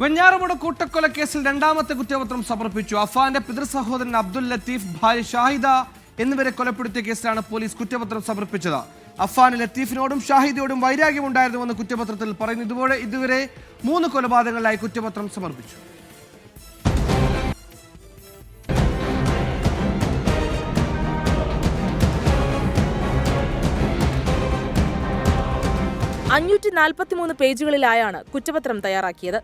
വെഞ്ഞാറമൂട് കൂട്ടക്കൊലക്കേസിൽ രണ്ടാമത്തെ കുറ്റപത്രം സമർപ്പിച്ചു. അഫാന്റെ പിതൃസഹോദരൻ അബ്ദുൽ ലത്തീഫ് ഭാര്യ ഷാഹിദ എന്നിവരെ കൊലപ്പെടുത്തിയ കേസിലാണ് പോലീസ് കുറ്റപത്രം സമർപ്പിച്ചത്. അഫാന് ലത്തീഫിനോടും ഷാഹിദയോടും വൈരാഗ്യമുണ്ടായിരുന്നുവെന്ന് കുറ്റപത്രത്തിൽ പറയുന്നു. ഇതുപോലെ ഇതുവരെ മൂന്ന് കൊലപാതകങ്ങളിലായി കുറ്റപത്രം സമർപ്പിച്ചു. അഞ്ഞൂറ്റി നാൽപ്പത്തിമൂന്ന് പേജുകളിലായാണ് കുറ്റപത്രം തയ്യാറാക്കിയത്.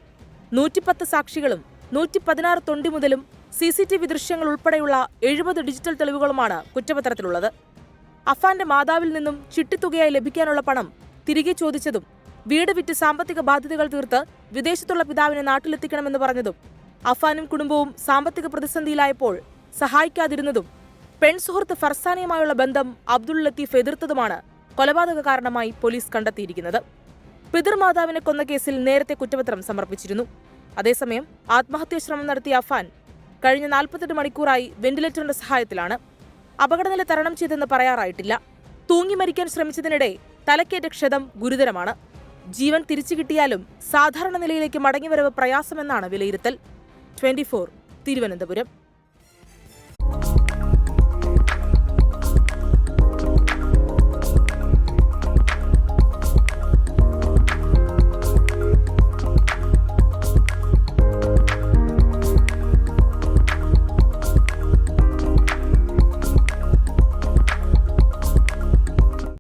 നൂറ്റിപ്പത്ത് സാക്ഷികളും നൂറ്റി പതിനാറ് തൊണ്ടി മുതലും സി സി ടി വി ദൃശ്യങ്ങൾ ഉൾപ്പെടെയുള്ള എഴുപത് ഡിജിറ്റൽ തെളിവുകളുമാണ് കുറ്റപത്രത്തിലുള്ളത്. അഫാന്റെ മാതാവിൽ നിന്നും ചിട്ടിത്തുകയായി ലഭിക്കാനുള്ള പണം തിരികെ ചോദിച്ചതും വീട് വിറ്റ് സാമ്പത്തിക ബാധ്യതകൾ തീർത്ത് വിദേശത്തുള്ള പിതാവിനെ നാട്ടിലെത്തിക്കണമെന്ന് പറഞ്ഞതും അഫാനും കുടുംബവും സാമ്പത്തിക പ്രതിസന്ധിയിലായപ്പോൾ സഹായിക്കാതിരുന്നതും പെൺസുഹൃത്ത് ഫർസാനയുമായുള്ള ബന്ധം അബ്ദുൾ ലത്തീഫ് എതിർത്തതുമാണ് കൊലപാതക കാരണമായി പോലീസ് കണ്ടെത്തിയിരിക്കുന്നത്. പിതൃമാതാവിനെ കൊന്ന കേസിൽ നേരത്തെ കുറ്റപത്രം സമർപ്പിച്ചിരുന്നു. അതേസമയം ആത്മഹത്യാ ശ്രമം നടത്തിയ അഫാൻ കഴിഞ്ഞ നാൽപ്പത്തെട്ട് മണിക്കൂറായി വെന്റിലേറ്ററിന്റെ സഹായത്തിലാണ്. അപകടനില തരണം ചെയ്തെന്ന് പറയാറായിട്ടില്ല. തൂങ്ങി മരിക്കാൻ ശ്രമിച്ചതിനിടെ തലക്കേറ്റ ക്ഷതം ഗുരുതരമാണ്. ജീവൻ തിരിച്ചു കിട്ടിയാലും സാധാരണ നിലയിലേക്ക് മടങ്ങിവരവ് പ്രയാസമെന്നാണ് വിലയിരുത്തൽ. ട്വന്റി തിരുവനന്തപുരം.